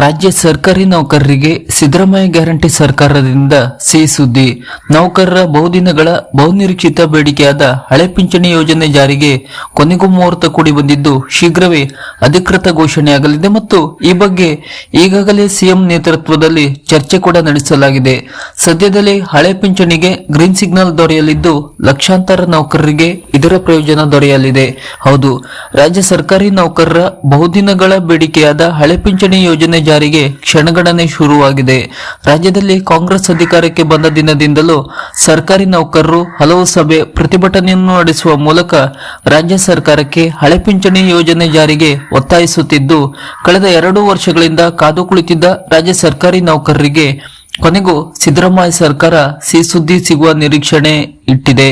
ರಾಜ್ಯ ಸರ್ಕಾರಿ ನೌಕರರಿಗೆ ಸಿದ್ದರಾಮಯ್ಯ ಗ್ಯಾರಂಟಿ ಸರ್ಕಾರದಿಂದ ಸಿಹಿ ಸುದ್ದಿ. ನೌಕರರ ಬಹುದಿನಗಳ ಬಹುನಿರೀಕ್ಷಿತ ಬೇಡಿಕೆಯಾದ ಹಳೆ ಪಿಂಚಣಿ ಯೋಜನೆ ಜಾರಿಗೆ ಕೊನೆಗೂ ಮುಹೂರ್ತ ಕೂಡಿ ಬಂದಿದ್ದು ಶೀಘ್ರವೇ ಅಧಿಕೃತ ಘೋಷಣೆಯಾಗಲಿದೆ ಮತ್ತು ಈ ಬಗ್ಗೆ ಈಗಾಗಲೇ ಸಿಎಂ ನೇತೃತ್ವದಲ್ಲಿ ಚರ್ಚೆ ಕೂಡ ನಡೆಸಲಾಗಿದೆ. ಸದ್ಯದಲ್ಲೇ ಹಳೆ ಪಿಂಚಣಿಗೆ ಗ್ರೀನ್ ಸಿಗ್ನಲ್ ದೊರೆಯಲಿದ್ದು ಲಕ್ಷಾಂತರ ನೌಕರರಿಗೆ ಇದರ ಪ್ರಯೋಜನ ದೊರೆಯಲಿದೆ. ಹೌದು, ರಾಜ್ಯ ಸರ್ಕಾರಿ ನೌಕರರ ಬಹುದಿನಗಳ ಬೇಡಿಕೆಯಾದ ಹಳೆ ಪಿಂಚಣಿ ಯೋಜನೆ ಜಾರಿಗೆ ಕ್ಷಣಗಣನೆ ಶುರುವಾಗಿದೆ. ರಾಜ್ಯದಲ್ಲಿ ಕಾಂಗ್ರೆಸ್ ಅಧಿಕಾರಕ್ಕೆ ಬಂದ ದಿನದಿಂದಲೂ ಸರ್ಕಾರಿ ನೌಕರರು ಹಲವು ಸಭೆ ಪ್ರತಿಭಟನೆಯನ್ನು ನಡೆಸುವ ಮೂಲಕ ರಾಜ್ಯ ಸರ್ಕಾರಕ್ಕೆ ಹಳೆ ಪಿಂಚಣಿ ಯೋಜನೆ ಜಾರಿಗೆ ಒತ್ತಾಯಿಸುತ್ತಿದ್ದು, ಕಳೆದ ಎರಡು ವರ್ಷಗಳಿಂದ ಕಾದು ಕುಳಿತಿದ್ದ ರಾಜ್ಯ ಸರ್ಕಾರಿ ನೌಕರರಿಗೆ ಕೊನೆಗೂ ಸಿದ್ದರಾಮಯ್ಯ ಸರ್ಕಾರ ಸಿ ಸುದ್ದಿ ಸಿಗುವ ನಿರೀಕ್ಷಣೆ ಇಟ್ಟಿದೆ.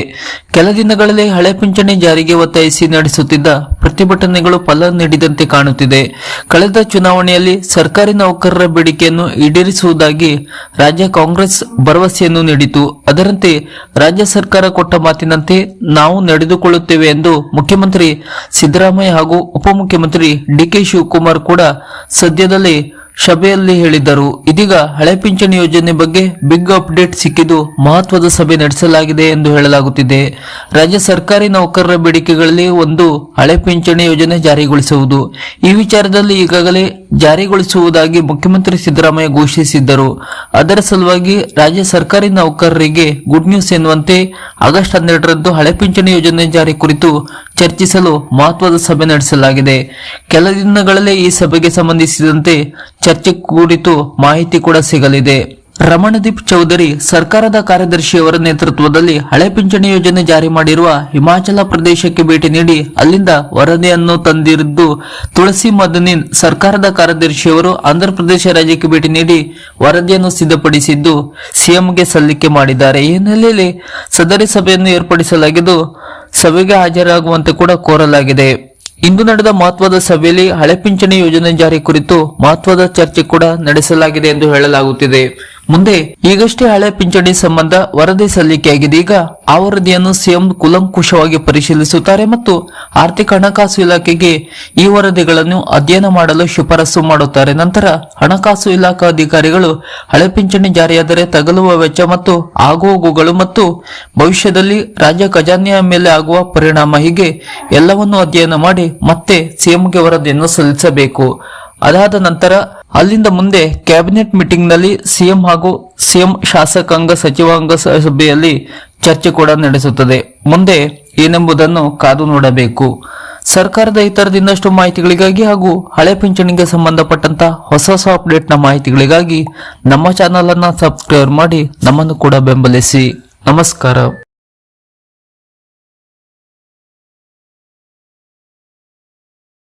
ಕೆಲ ದಿನಗಳಲ್ಲಿ ಹಳೆ ಪಿಂಚಣಿ ಜಾರಿಗೆ ಒತ್ತಾಯಿಸಿ ನಡೆಸುತ್ತಿದ್ದ ಪ್ರತಿಭಟನೆಗಳು ಫಲ ನೀಡಿದಂತೆ ಕಾಣುತ್ತಿದೆ. ಕಳೆದ ಚುನಾವಣೆಯಲ್ಲಿ ಸರ್ಕಾರಿ ನೌಕರರ ಬೇಡಿಕೆಯನ್ನು ಈಡೇರಿಸುವುದಾಗಿ ರಾಜ್ಯ ಕಾಂಗ್ರೆಸ್ ಭರವಸೆಯನ್ನು ನೀಡಿತು. ಅದರಂತೆ ರಾಜ್ಯ ಸರ್ಕಾರ ಕೊಟ್ಟ ಮಾತಿನಂತೆ ನಾವು ನಡೆದುಕೊಳ್ಳುತ್ತೇವೆ ಎಂದು ಮುಖ್ಯಮಂತ್ರಿ ಸಿದ್ದರಾಮಯ್ಯ ಹಾಗೂ ಉಪಮುಖ್ಯಮಂತ್ರಿ ಡಿಕೆ ಶಿವಕುಮಾರ್ ಕೂಡ ಸದ್ಯದಲ್ಲೇ ಸಭೆಯಲ್ಲಿ ಹೇಳಿದ್ದರು. ಇದೀಗ ಹಳೆ ಪಿಂಚಣಿ ಯೋಜನೆ ಬಗ್ಗೆ ಬಿಗ್ ಅಪ್ಡೇಟ್ ಸಿಕ್ಕಿದ್ದು ಮಹತ್ವದ ಸಭೆ ನಡೆಸಲಾಗಿದೆ ಎಂದು ಹೇಳಲಾಗುತ್ತಿದೆ. ರಾಜ್ಯ ಸರ್ಕಾರಿ ನೌಕರರ ಬೇಡಿಕೆಗಳಲ್ಲಿ ಒಂದು ಹಳೆ ಪಿಂಚಣಿ ಯೋಜನೆ ಜಾರಿಗೊಳಿಸುವುದು. ಈ ವಿಚಾರದಲ್ಲಿ ಈಗಾಗಲೇ ಜಾರಿಗೊಳಿಸುವುದಾಗಿ ಮುಖ್ಯಮಂತ್ರಿ ಸಿದ್ದರಾಮಯ್ಯ ಘೋಷಿಸಿದ್ದರು. ಅದರ ಸಲುವಾಗಿ ರಾಜ್ಯ ಸರ್ಕಾರಿ ನೌಕರರಿಗೆ ಗುಡ್ ನ್ಯೂಸ್ ಎನ್ನುವಂತೆ ಆಗಸ್ಟ್ ಹನ್ನೆರಡರಂದು ಹಳೆ ಪಿಂಚಣಿ ಯೋಜನೆ ಜಾರಿ ಕುರಿತು ಚರ್ಚಿಸಲು ಮಹತ್ವದ ಸಭೆ ನಡೆಸಲಾಗಿದೆ. ಕೆಲ ದಿನಗಳಲ್ಲೇ ಈ ಸಭೆಗೆ ಸಂಬಂಧಿಸಿದಂತೆ ಚರ್ಚೆ ಕುರಿತು ಮಾಹಿತಿ ಕೂಡ ಸಿಗಲಿದೆ. ರಮಣದೀಪ್ ಚೌಧರಿ ಸರ್ಕಾರದ ಕಾರ್ಯದರ್ಶಿಯವರ ನೇತೃತ್ವದಲ್ಲಿ ಹಳೆ ಪಿಂಚಣಿ ಯೋಜನೆ ಜಾರಿ ಮಾಡಿರುವ ಹಿಮಾಚಲ ಪ್ರದೇಶಕ್ಕೆ ಭೇಟಿ ನೀಡಿ ಅಲ್ಲಿಂದ ವರದಿಯನ್ನು ತಂದಿದ್ದು ತುಳಸಿ ಮದನಿನ್ ಸರ್ಕಾರದ ಕಾರ್ಯದರ್ಶಿಯವರು ಆಂಧ್ರಪ್ರದೇಶ ರಾಜ್ಯಕ್ಕೆ ಭೇಟಿ ನೀಡಿ ವರದಿಯನ್ನು ಸಿದ್ಧಪಡಿಸಿದ್ದು, ಸಿಎಂಗೆ ಸಲ್ಲಿಕೆ ಮಾಡಿದ್ದಾರೆ. ಈ ಹಿನ್ನೆಲೆಯಲ್ಲಿ ಸದರಿ ಸಭೆಯನ್ನು ಏರ್ಪಡಿಸಲಾಗಿದ್ದು, ಸಭೆಗೆ ಹಾಜರಾಗುವಂತೆ ಕೂಡ ಕೋರಲಾಗಿದೆ. ಇಂದು ನಡೆದ ಮಹತ್ವದ ಸಭೆಯಲ್ಲಿ ಹಳೆ ಪಿಂಚಣಿ ಯೋಜನೆ ಜಾರಿ ಕುರಿತು ಮಹತ್ವದ ಚರ್ಚೆ ಕೂಡ ನಡೆಸಲಾಗಿದೆ ಎಂದು ಹೇಳಲಾಗುತ್ತಿದೆ. ಮುಂದೆ ಈಗಷ್ಟೇ ಹಳೆ ಪಿಂಚಣಿ ಸಂಬಂಧ ವರದಿ ಸಲ್ಲಿಕೆಯಾಗಿದೆ ಈಗ ಆ ವರದಿಯನ್ನು ಸಿಎಂ ಕುಲಂಕುಷವಾಗಿ ಪರಿಶೀಲಿಸುತ್ತಾರೆ ಮತ್ತು ಆರ್ಥಿಕ ಹಣಕಾಸು ಇಲಾಖೆಗೆ ಈ ವರದಿಗಳನ್ನು ಅಧ್ಯಯನ ಮಾಡಲು ಶಿಫಾರಸು ಮಾಡುತ್ತಾರೆ. ನಂತರ ಹಣಕಾಸು ಇಲಾಖಾ ಅಧಿಕಾರಿಗಳು ಹಳೆ ಪಿಂಚಣಿ ಜಾರಿಯಾದರೆ ತಗಲುವ ವೆಚ್ಚ ಮತ್ತು ಆಗುಹೋಗುಗಳು ಮತ್ತು ಭವಿಷ್ಯದಲ್ಲಿ ರಾಜ್ಯ ಖಜಾನೆಯ ಮೇಲೆ ಆಗುವ ಪರಿಣಾಮ ಹೀಗೆ ಎಲ್ಲವನ್ನು ಅಧ್ಯಯನ ಮಾಡಿ ಮತ್ತೆ ಸಿಎಂಗೆ ವರದಿಯನ್ನು ಸಲ್ಲಿಸಬೇಕು. ಅದಾದ ನಂತರ ಅಲ್ಲಿಂದ ಮುಂದೆ ಕ್ಯಾಬಿನೆಟ್ ಮೀಟಿಂಗ್ನಲ್ಲಿ ಸಿಎಂ ಹಾಗೂ ಸಿಎಂ ಶಾಸಕಾಂಗ ಸಚಿವಾಂಗ ಸಭೆಯಲ್ಲಿ ಚರ್ಚೆ ಕೂಡ ನಡೆಸುತ್ತದೆ. ಮುಂದೆ ಏನೆಂಬುದನ್ನು ಕಾದು ನೋಡಬೇಕು. ಸರ್ಕಾರದ ಇತರದ ಇನ್ನಷ್ಟು ಮಾಹಿತಿಗಳಿಗಾಗಿ ಹಾಗೂ ಹಳೆ ಪಿಂಚಣಿಗೆ ಸಂಬಂಧಪಟ್ಟಂತಹ ಹೊಸ ಹೊಸ ಅಪ್ಡೇಟ್ನ ಮಾಹಿತಿಗಳಿಗಾಗಿ ನಮ್ಮ ಚಾನಲ್ ಅನ್ನ ಸಬ್ಸ್ಕ್ರೈಬ್ ಮಾಡಿ ನಮ್ಮನ್ನು ಕೂಡ ಬೆಂಬಲಿಸಿ. ನಮಸ್ಕಾರ.